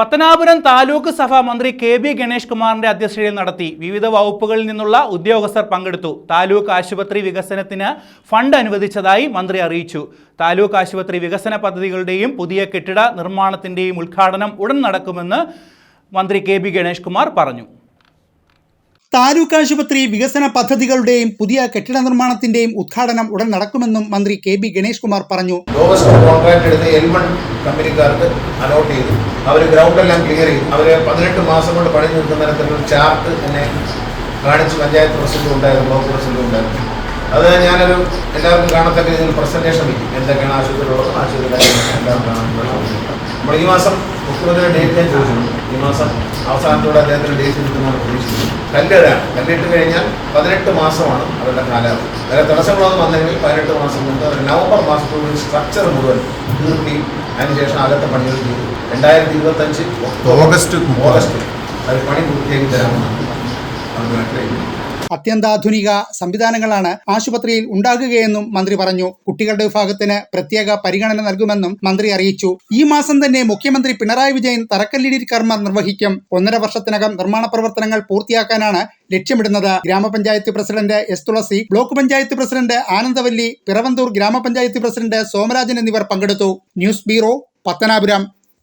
പത്തനാപുരം താലൂക്ക് സഭ മന്ത്രി K B Ganesh കുമാറിന്റെ അധ്യക്ഷതയിൽ നടത്തി വിവിധ വകുപ്പുകളിൽ നിന്നുള്ള ഉദ്യോഗസ്ഥർ പങ്കെടുത്തു. താലൂക്ക് ആശുപത്രി വികസനത്തിന് ഫണ്ട് അനുവദിച്ചതായി മന്ത്രി അറിയിച്ചു. താലൂക്ക് ആശുപത്രി വികസന പദ്ധതികളുടെയും പുതിയ കെട്ടിട നിർമ്മാണത്തിന്റെയും ഉദ്ഘാടനം ഉടൻ നടക്കുമെന്ന് മന്ത്രി കെ ബി ഗണേഷ് കുമാർ പറഞ്ഞു. താലൂക്ക് ആശുപത്രി വികസന പദ്ധതികളുടെയും പുതിയ കെട്ടിട നിർമ്മാണത്തിന്റെയും ഉദ്ഘാടനം ഉടൻ നടക്കുമെന്നും മന്ത്രി കെ ബി ഗണേഷ് കുമാർ പറഞ്ഞു. കമ്പനിക്കാർക്ക് അലോട്ട് ചെയ്തു. അവർ ഗ്രൗണ്ട് എല്ലാം ക്ലിയർ ചെയ്തു. അവർ പതിനെട്ട് മാസം കൊണ്ട് പണി നിൽക്കുന്ന തരത്തിലുള്ള ചാർട്ട് എന്നെ കാണിച്ച് പഞ്ചായത്ത് പ്രസിഡന്റ് ഉണ്ടായിരുന്നു ബ്ലോക്ക് പ്രസിഡന്റ് ഉണ്ടായിരുന്നു. അത് ഞാനൊരു എല്ലാവർക്കും കാണത്തക്ക രീതിയിൽ പ്രസന്റേഷൻ വയ്ക്കും എന്തൊക്കെയാണ് ആശുപത്രിയുള്ളത് ആശുപത്രി കാണാൻ നമ്മൾ ഈ മാസം മുഖ്യമന്ത്രിയുടെ ഡേറ്റ് ഞാൻ ഈ മാസം അവസാനത്തോടെ അദ്ദേഹത്തിന് ഡേറ്റ് കിട്ടുന്നതാണ് പ്രതീക്ഷിക്കുന്നത് കല്ലിടാണ് കല്ലിട്ട് കഴിഞ്ഞാൽ പതിനെട്ട് മാസമാണ് അവരുടെ കാലാവധി വേറെ തടസ്സങ്ങളൊന്നും വന്നെങ്കിൽ പതിനെട്ട് മാസം കൊണ്ട് അവർ നവംബർ മാസത്തോടെ സ്ട്രക്ചർ മുഴുവൻ തീർത്തി. അതിനുശേഷം അകത്തെ പണികൾ ചെയ്തു. രണ്ടായിരത്തി ഇരുപത്തഞ്ച് ഓഗസ്റ്റ്. ഓഗസ്റ്റ്. അത് പണി പൂർത്തിയാക്കി തരാമെന്നാണ് അവർ അത്യന്താധുനിക സംവിധാനങ്ങളാണ് ആശുപത്രിയിൽ ഉണ്ടാകുകയെന്നും മന്ത്രി പറഞ്ഞു. കുട്ടികളുടെ വിഭാഗത്തിന് പ്രത്യേക പരിഗണന നൽകുമെന്നും മന്ത്രി അറിയിച്ചു. ഈ മാസം തന്നെ മുഖ്യമന്ത്രി പിണറായി വിജയൻ തറക്കല്ലിടി കർമ്മ നിർവഹിക്കും. ഒന്നര വർഷത്തിനകം നിർമ്മാണ പ്രവർത്തനങ്ങൾ പൂർത്തിയാക്കാനാണ് ലക്ഷ്യമിടുന്നത്. ഗ്രാമപഞ്ചായത്ത് president S Thulasi block panchayat president Anandavalli Piravanthoor ഗ്രാമപഞ്ചായത്ത് പ്രസിഡന്റ് സോമരാജൻ എന്നിവർ പങ്കെടുത്തു. News bureau Pathanapuram.